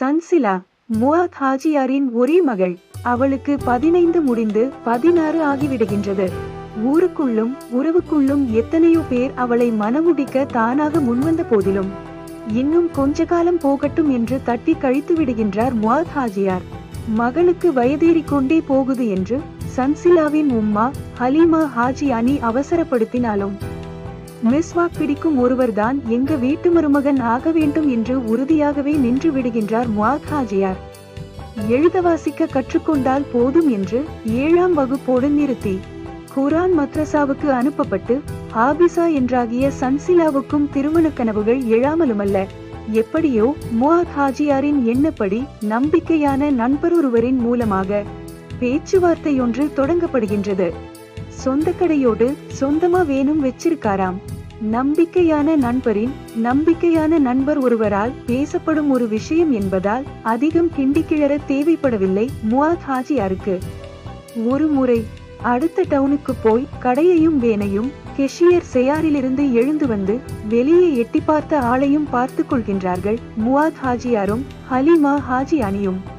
சன்சிலா முவாத் ஹாஜியாரின் ஒரே மகள். அவளுக்கு பதினைந்து முடிந்து பதினாறு ஆகிவிடுகின்றது. ஊருக்குள்ளும் உறவுக்குள்ளும் எத்தனையோ பேர் அவளை மனமுடிக்க தானாக முன்வந்த போதிலும். இன்னும் கொஞ்ச காலம் போகட்டும் என்று தட்டி கழித்து விடுகின்றார் முவாத் ஹாஜியார். மகளுக்கு வயதேறிக்கொண்டே போகுது என்று சன்சிலாவின் உம்மா ஹலீமா ஹாஜி அணி அவசரப்படுத்தினாலும் மிஸ்வாக் பிடிக்கும் ஒருவர்தான் எங்க வீட்டு மருமகன் ஆக வேண்டும் என்று உறுதியாகவே நின்று விடுகின்றார் முவாக் ஹாஜியார் எழுத வாசிக்க கற்றுக்கொண்டால் போதும் என்று ஏழாம் வகுப்போடு நிறுத்தி குரான் மத்ரசாவுக்கு அனுப்பப்பட்டு ஆபிசா என்றாகிய சன்சிலாவுக்கும் திருமண கனவுகள் எழாமலுமல்ல. எப்படியோ முவாக் ஹாஜியாரின் எண்ணப்படி நம்பிக்கையான நண்பரொருவரின் மூலமாக பேச்சுவார்த்தையொன்று தொடங்கப்படுகின்றது. சொந்த கடையோடு சொந்தமா வேணும் வச்சிருக்காராம். நம்பிக்கையான நண்பரின் நம்பிக்கையான நண்பர் ஒருவரால் பேசப்படும் ஒரு விஷயம் என்பதால் அதிகம் கிண்டி கிளற தேவைப்படவில்லை முவாத் ஹாஜியாருக்கு. ஒரு முறை அடுத்த டவுனுக்கு போய் கடையையும் வேனையும் கெஷியர் செயாரிலிருந்து எழுந்து வந்து வெளியே எட்டி பார்த்த ஆளையும் பார்த்து கொள்கின்றார்கள் முவாத் ஹாஜியாரும் ஹலிமா ஹாஜி அணியும்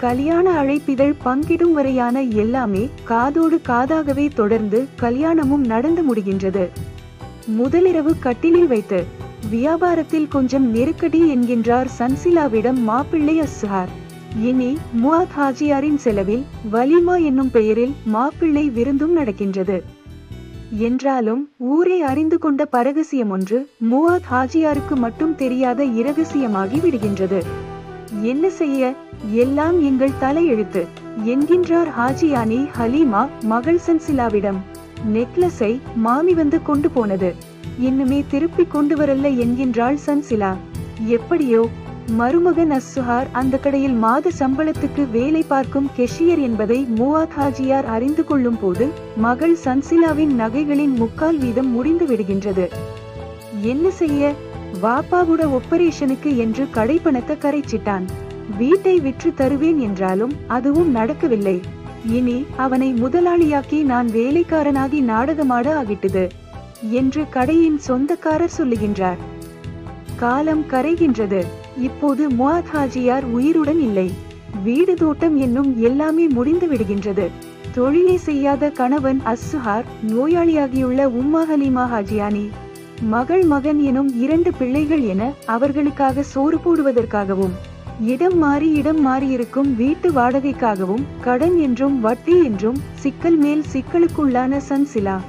கல்யாண அழைப்பிதழ் பங்கிடும் வரையான எல்லாமே காதோடு காதாகவே தொடர்ந்து கல்யாணமும் நடந்து முடிகின்றது. முதலிரவு கட்டிலில் வைத்து வியாபாரத்தில் கொஞ்சம் நெருக்கடி என்கின்றார் சன்சிலாவிடம் மாப்பிள்ளை அஸ்ஹார். இனி முவாத் ஹாஜியாரின் செலவில் வலிமா என்னும் பெயரில் மாப்பிள்ளை விருந்தும் நடக்கின்றது. என்றாலும் ஊரே அறிந்து கொண்ட பரகசியம் ஒன்று முவாத் ஹாஜியாருக்கு மட்டும் தெரியாத இரகசியமாகி விடுகின்றது. என்ன செய்ய? எல்லாம் எங்கள் தலையெழுத்து என்கின்றார் ஹாஜியானி ஹலீமா மகள் சன்சிலாவிடம். நெக்லஸை மாமி வந்து கொண்டு போனது. இன்னுமே திருப்பி கொண்டு வரல என்கின்றாள் சன்சிலா. எப்படியோ மருமகன் அஸ்ஸுஹார் அந்த கடையில் மாத சம்பளத்துக்கு வேலை பார்க்கும் கெஷியர் என்பதை மூவாத் ஹாஜியார் அறிந்து கொள்ளும் போது மகள் சன்சிலாவின் நகைகளின் முக்கால் வீதம் முடிந்து விடுகின்றது. என்ன செய்ய? வாப்பாவோட ஒப்பரேஷனுக்கு என்று கடைப்பணத்தை கரைச்சிட்டான். வீட்டை விற்று தருவேன் என்றாலும் அதுவும் நடக்கவில்லை. இனி அவனை முதலாளியாக்கி நான் வேலைக்காரனாகி நாடகமாட ஆகிட்டது என்று கடையின் சொந்தக்காரர் சொல்லுகின்றார். காலம் கரைகின்றது இப்போது முவாத் ஹாஜியார் உயிருடன் இல்லை. வீடு தோட்டம் என்னும் எல்லாமே முடிந்து விடுகின்றது. தொழிலை செய்யாத கணவன் அஸ்ஸுஹார் நோயாளியாகியுள்ள உம்மா ஹலீமா ஹாஜியானி மகள் மகன் எனும் இரண்டு பிள்ளைகள் என அவர்களுக்காக சோறு போடுவதற்காகவும் இடம் மாறி இடம் மாறி இருக்கும் வீட்டு வாடகைக்காகவும் கடன் என்றும் வட்டி என்றும் சிக்கல் மேல் சிக்கலுக்குள்ளான சன்சிலா.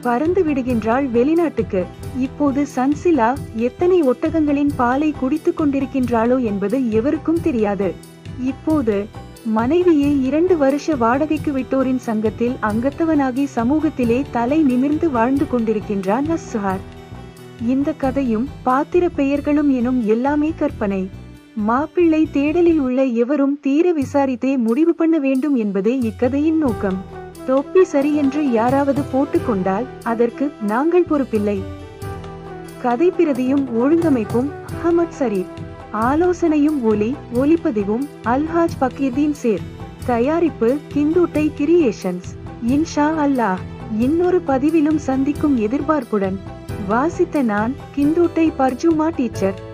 பறந்து விடுகின்றாள் வெளிநாட்டுக்கு. இப்போது சன்சிலா எத்தனை ஒட்டகங்களின் பாலை குடித்துக் கொண்டிருக்கின்றாளோ என்பது எவருக்கும் தெரியாது. இப்போது மனைவியை இரண்டு வருஷ வாடகைக்கு விட்டோரின் சங்கத்தில் அங்கத்தவனாகி சமூகத்திலே தலை நிமிர்ந்து வாழ்ந்து கொண்டிருக்கின்றான் அஸ்ஹார். இந்த கதையும் பாத்திர பெயர்களும் எனும் எல்லாமே கற்பனை. மாப்பிள்ளை தேடலில் உள்ள எவரும் தீர விசாரித்தே முடிவு பண்ண வேண்டும் என்பதே இக்கதையின் நோக்கம். தொப்பி சரி என்று யாராவது போட்டுக்கொண்டால் அதற்கு நாங்கள் பொறுப்பில்லை. கதை பிரதியும் ஒழுங்கமைப்பும் அஹமத் சரீப். ஆலோசனையும் ஒலி ஒலிப்பதிவும் அல்ஹாஜ் பக்கீர்தீன் சேர். தயாரிப்பு கிந்துட்டை கிரியேஷன்ஸ். இன்ஷா அல்லாஹ். இன்னொரு பதிவிலும் சந்திக்கும் எதிர்பார்ப்புடன். வாசித்த நான் கிந்துட்டை பர்ஜுமா டீச்சர்.